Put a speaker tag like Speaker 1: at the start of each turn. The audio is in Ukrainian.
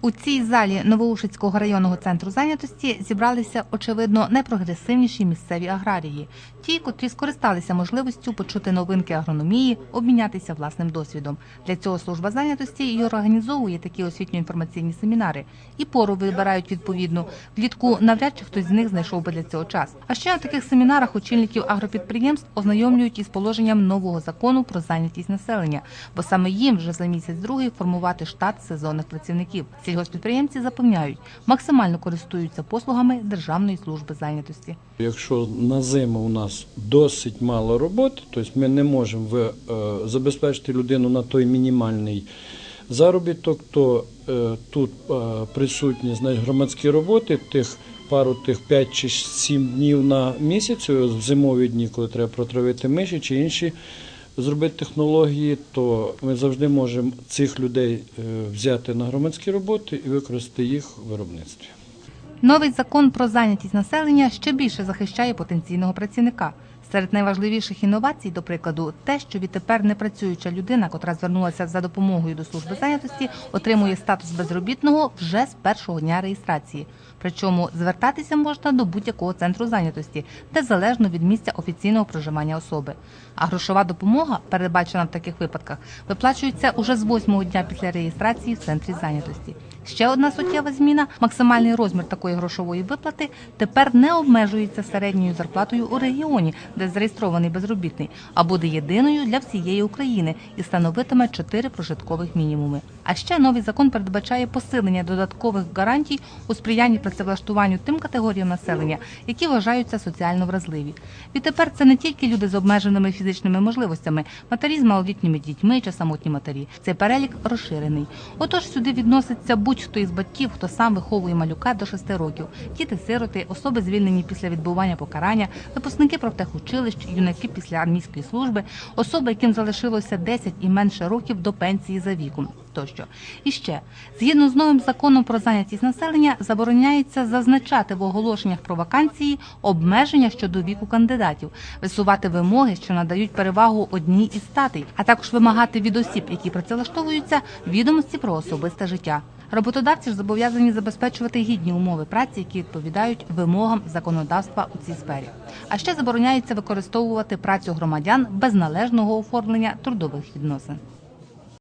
Speaker 1: У цій залі Новоушицького районного центру зайнятості зібралися очевидно найпрогресивніші місцеві аграрії, ті, котрі скористалися можливістю почути новинки агрономії, обмінятися власним досвідом. Для цього служба зайнятості і організовує такі освітньо-інформаційні семінари. І пору вибирають відповідну. Влітку навряд чи хтось з них знайшов би для цього час. А ще на таких семінарах очільників агропідприємств ознайомлюють із положенням нового закону про зайнятість населення, бо саме їм вже за місяць другий формувати штат сезонних працівників. Сільгоспідприємці запевняють, максимально користуються послугами Державної служби зайнятості.
Speaker 2: Якщо на зиму у нас досить мало роботи, тобто ми не можемо е, забезпечити людину на той мінімальний заробіток, то е, тут е, присутні значить, громадські роботи, тих пару тих 5 чи 7 днів на місяць, в зимові дні, коли треба протравити миші чи інші зробити технології, то ми завжди можемо цих людей е, взяти на громадські роботи і використати їх в виробництві.
Speaker 1: Новий закон про зайнятість населення ще більше захищає потенційного працівника. Серед найважливіших інновацій, до прикладу, те, що відтепер непрацююча людина, котра звернулася за допомогою до служби зайнятості, отримує статус безробітного вже з першого дня реєстрації. Причому звертатися можна до будь-якого центру зайнятості, де залежно від місця офіційного проживання особи. А грошова допомога, передбачена в таких випадках, виплачується уже з восьмого дня після реєстрації в центрі зайнятості. Ще одна суттєва зміна: максимальний розмір такої грошової виплати тепер не обмежується середньою зарплатою у регіоні, де зареєстрований безробітний, а буде єдиною для всієї України і становитиме 4 прожиткових мінімуми. А ще новий закон передбачає посилення додаткових гарантій у сприянні працевлаштуванню тим категоріям населення, які вважаються соціально вразливі. Відтепер це не тільки люди з обмеженими фізичними можливостями, матері з малолітніми дітьми чи самотні матері. Цей перелік розширений. Отож, сюди відноситься будь-хто із батьків, хто сам виховує малюка до 6 років, діти-сироти, особи звільнені після відбування покарання, випускники профтехучилищ, юнаки після армійської служби, особи, яким залишилося 10 і менше років до пенсії за віком. Тощо і ще згідно з новим законом про зайнятість населення забороняється зазначати в оголошеннях про вакансії обмеження щодо віку кандидатів, висувати вимоги, що надають перевагу одній із статей, а також вимагати від осіб, які працевлаштовуються, відомості про особисте життя. Роботодавці ж зобов'язані забезпечувати гідні умови праці, які відповідають вимогам законодавства у цій сфері. А ще забороняється використовувати працю громадян без належного оформлення трудових відносин.